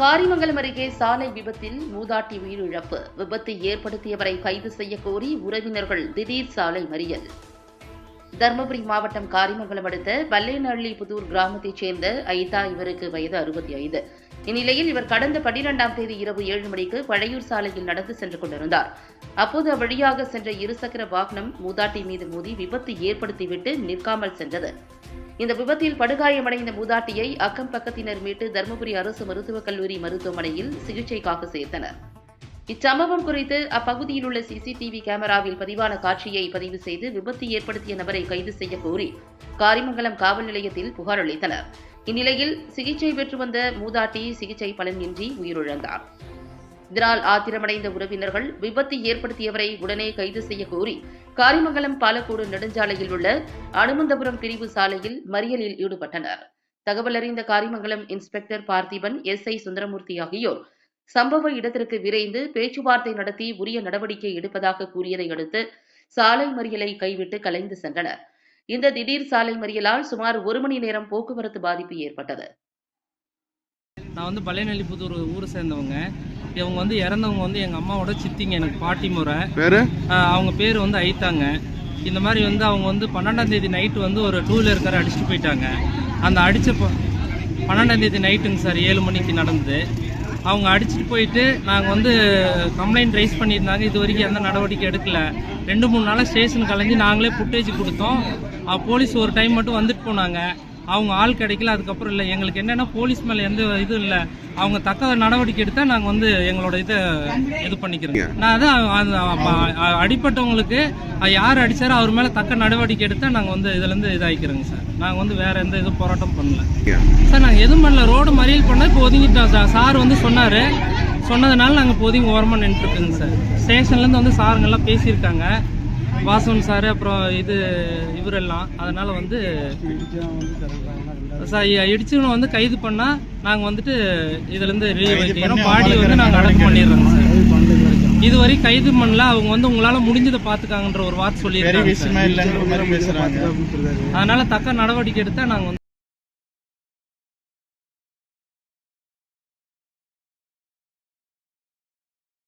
காரிமங்கலம் அருகே சாலை விபத்தில் மூதாட்டி உயிரிழப்பு. விபத்தை ஏற்படுத்தியவரை கைது செய்ய கோரி உறவினர்கள் திடீர் சாலை மறியல். தருமபுரி மாவட்டம் காரிமங்கலம் அடுத்த வல்லேநள்ளி புதூர் கிராமத்தைச் சேர்ந்த ஐதா இவருக்கு வயது அறுபத்தி ஐந்து இந்நிலையில் இவர் கடந்த பனிரெண்டாம் தேதி இரவு ஏழு மணிக்கு பழையூர் சாலையில் நடந்து சென்று கொண்டிருந்தார். அப்போது அவ்வழியாக சென்ற இருசக்கர வாகனம் மூதாட்டி மீது மோதி விபத்து ஏற்படுத்திவிட்டு நிற்காமல் சென்றது. இந்த விபத்தில் படுகாயமடைந்த மூதாட்டியை அக்கம் பக்கத்தினர் மீட்டு தருமபுரி அரசு மருத்துவக் கல்லூரி மருத்துவமனையில் சிகிச்சைக்காக சேர்த்தனர். இச்சம்பவம் குறித்து அப்பகுதியில் உள்ள சிசிடிவி கேமராவில் பதிவான காட்சியை பதிவு செய்து விபத்து ஏற்படுத்திய நபரை கைது செய்ய கோரி காரிமங்கலம் காவல் நிலையத்தில் புகார் அளித்தனர். இந்நிலையில் சிகிச்சை பெற்று வந்த மூதாட்டி சிகிச்சை பலனின்றி உயிரிழந்தார். இதனால் ஆத்திரமடைந்த உறவினர்கள் விபத்து ஏற்படுத்தியவரை உடனே கைது செய்ய கோரி காரிமங்கலம் பாலக்கோடு நெடுஞ்சாலையில் உள்ள அனுமந்தபுரம் பிரிவு சாலையில் மறியலில் ஈடுபட்டனர். தகவல் அறிந்த Karimangalam inspector Parthiban S. I. Sundaramoorthy ஆகியோர் சம்பவ இடத்திற்கு விரைந்து பேச்சுவார்த்தை நடத்தி உரிய நடவடிக்கை எடுப்பதாக கூறியதை அடுத்து சாலை மறியலை கைவிட்டு கலைந்து சென்றனர். இந்த திடீர் சாலை மறியலால் சுமார் ஒரு மணி நேரம் போக்குவரத்து பாதிப்பு ஏற்பட்டது. நான் வந்து பழையநல்லிபுத்தூர் ஊரை சேர்ந்தவங்க. இவங்க வந்து இறந்தவங்க வந்து எங்கள் அம்மாவோட சித்திங்க எனக்கு பாட்டி முறை. பேரு? அவங்க பேர் வந்து ஐத்தாங்க இந்த மாதிரி வந்து அவங்க வந்து பன்னெண்டாம் தேதி நைட்டு வந்து ஒரு டூ வீலர் காரை அடிச்சுட்டு போயிட்டாங்க. அந்த அடித்த பன்னெண்டாம் தேதி நைட்டுங்க சார் ஏழு மணிக்கு நடந்தது. அவங்க அடிச்சுட்டு போயிட்டு நாங்கள் வந்து கம்ப்ளைண்ட் ரைஸ் பண்ணியிருந்தாங்க. இது வரைக்கும் எந்த நடவடிக்கை எடுக்கல. ரெண்டு மூணு நாளாக ஸ்டேஷனுக்கு அலைஞ்சு நாங்களே ஃபுட்டேஜ் கொடுத்தோம். போலீஸ் ஒரு டைம் மட்டும் வந்துட்டு போனாங்க. அவங்க ஆள் கிடைக்கல அதுக்கப்புறம் இல்லை. எங்களுக்கு என்னென்னா போலீஸ் மேலே எந்த இதுவும் இல்லை. அவங்க தக்க நடவடிக்கை எடுத்தால் நாங்கள் வந்து எங்களோட இதை இது பண்ணிக்கிறோங்க நான் அதான் அடிப்பட்டவங்களுக்கு யார் அடித்தாரோ அவர் மேலே தக்க நடவடிக்கை எடுத்தால் நாங்கள் வந்து இதுலேருந்து இதாகிக்கிறோங்க சார். நாங்கள் வந்து வேறு எந்த இதுவும் போராட்டம் பண்ணல. சார் நாங்கள் எதுவும் பண்ணல. ரோடு மறியல் பண்ணால் இப்போ ஒதுங்கிட்டோம் சார். சார் வந்து சொன்னார். சொன்னதுனால நாங்கள் இப்போ ஒதுங்கி ஓரமாக நின்றுருக்குங்க சார். ஸ்டேஷன்லேருந்து வந்து சாருங்கெல்லாம் பேசியிருக்காங்க. வாசவன் சார் அப்புறம் இது இவரெல்லாம். அதனால வந்து சார் இடிச்சுன்னு வந்து கைது பண்ணால் நாங்கள் வந்துட்டு இதுலேருந்து ரிலீவ் ஆகிக்கிறோம் பாடி வந்து நாங்கள் அடக்கம் பண்ணிடுறோங்க சார். இதுவரை கைது பண்ணல. அவங்க வந்து உங்களால் முடிஞ்சதை பார்த்துக்காங்கன்ற ஒரு வார்த்தை சொல்லியிருக்காங்க அதனால தக்க நடவடிக்கை எடுத்தால் நாங்கள் வந்து